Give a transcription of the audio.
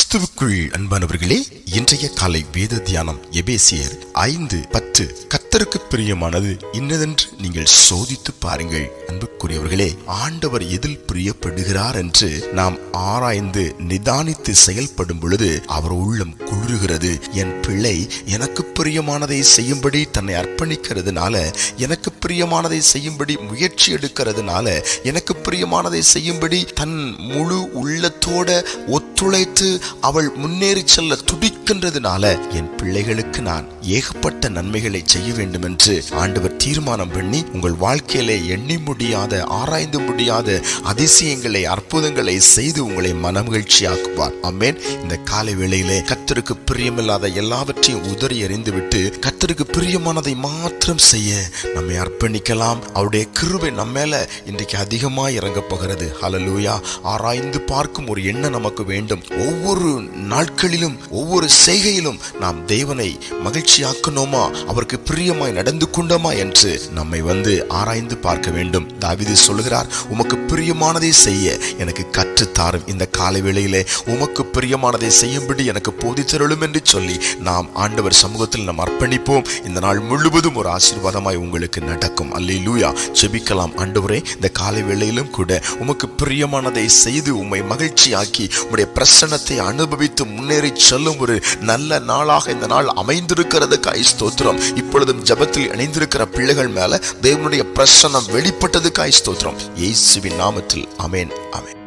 கிறிஸ்துவுக்குள் அன்பானவர்களே இன்றைய காலை வேத தியானம் எபேசியர் ஐந்து பத்து கத்தருக்கு பிரியமானது இன்னதென்று நீங்கள் சோதித்து பாருங்கள். அன்புக்குரியவர்களே ஆண்டவர் எதில் பிரியப்படுகிறார் என்று நாம் ஆராய்ந்து நிதானித்து செயல்படும் பொழுது அவர் உள்ளம் குளிர்கிறது. என் பிள்ளை எனக்கு பிரியமானதை செய்யும்படி தன்னை அர்ப்பணிக்கிறதுனால எனக்கு பிரியமானதை செய்யும்படி முயற்சி எடுக்கிறதுனால எனக்கு பிரியமானதை செய்யும்படி தன் முழு உள்ளத்தோட ஒத்துழைத்து அவள் முன்னேறி செல்ல துடிக்கின்றதுனால என் பிள்ளைகளுக்கு நான் ஏகப்பட்ட நன்மைகளை செய்ய வேண்டும் என்று ஆண்டவர் தீர்மானம் பண்ணி உங்கள் வாழ்க்கையிலே எண்ணி முடியாத ஆராய்ந்து முடியாத அதிசயங்களை அற்புதங்களை செய்து உங்களை மனமகிழ்ச்சியாக்குவார். அம்மேன் இந்த காலை வேளையிலே கத்தருக்கு பிரியமில்லாத எல்லாவற்றையும் உதறி எறிந்துவிட்டு கத்தருக்கு பிரியமானதை மாத்திரம் செய்ய நம்மை அர்ப்பணிக்கலாம். அவருடைய கிருபை நம்ம மேல இன்றைக்கு அதிகமாக இறங்க போகிறது. ஹalleluya ஆராய்ந்து பார்க்கும் ஒரு எண்ணம் நமக்கு வேண்டும். ஒவ்வொரு நாட்களிலும் ஒவ்வொரு செய்கையிலும் நாம் தேவனை மகிழ்ச்சியாக்கணுமா அவருக்கு பிரியமாய் நடந்து கொண்டோமா? என்று நம்மை வந்து ஆராய்ந்து பார்க்க வேண்டும். தாவிது சொல்லுகிறார் உமக்கு பிரியமானதை செய்ய எனக்கு கற்றுத்தாரும். இந்த காலை வேளையிலே உமக்கு பிரியமானதை செய்யும்படி எனக்கு போதித்தருளும் என்று சொல்லி நாம் ஆண்டவர் சமூகத்தில் நாம் அர்ப்பணிப்போம். இந்த நாள் முழுவதும் ஒரு ஆசீர்வாதமாய் உங்களுக்கு நடக்கும். அல்லேலூயா. செபிக்கலாம் ஆண்டவரே இந்த காலை வேளையிலும் கூட உமக்கு பிரியமானதை செய்து உம்மை மகிழ்ச்சியாக்கி உம்முடைய பிரசன்னத்தை அனுபவித்து முன்னேறி செல்லும் ஒரு நல்ல நாளாக இந்த நாள் அமைந்திருக்கிறதுக்காய் ஸ்தோத்திரம். இப்பொழுதும் ஜெபத்தில் இணைந்திருக்கிற பிள்ளைகள் மேல தேவனுடைய பிரசன்னம் வெளிப்பட்டதுக்காய் ஸ்தோத்திரம். இயேசுவின் நாமத்தில். அமேன் அமேன்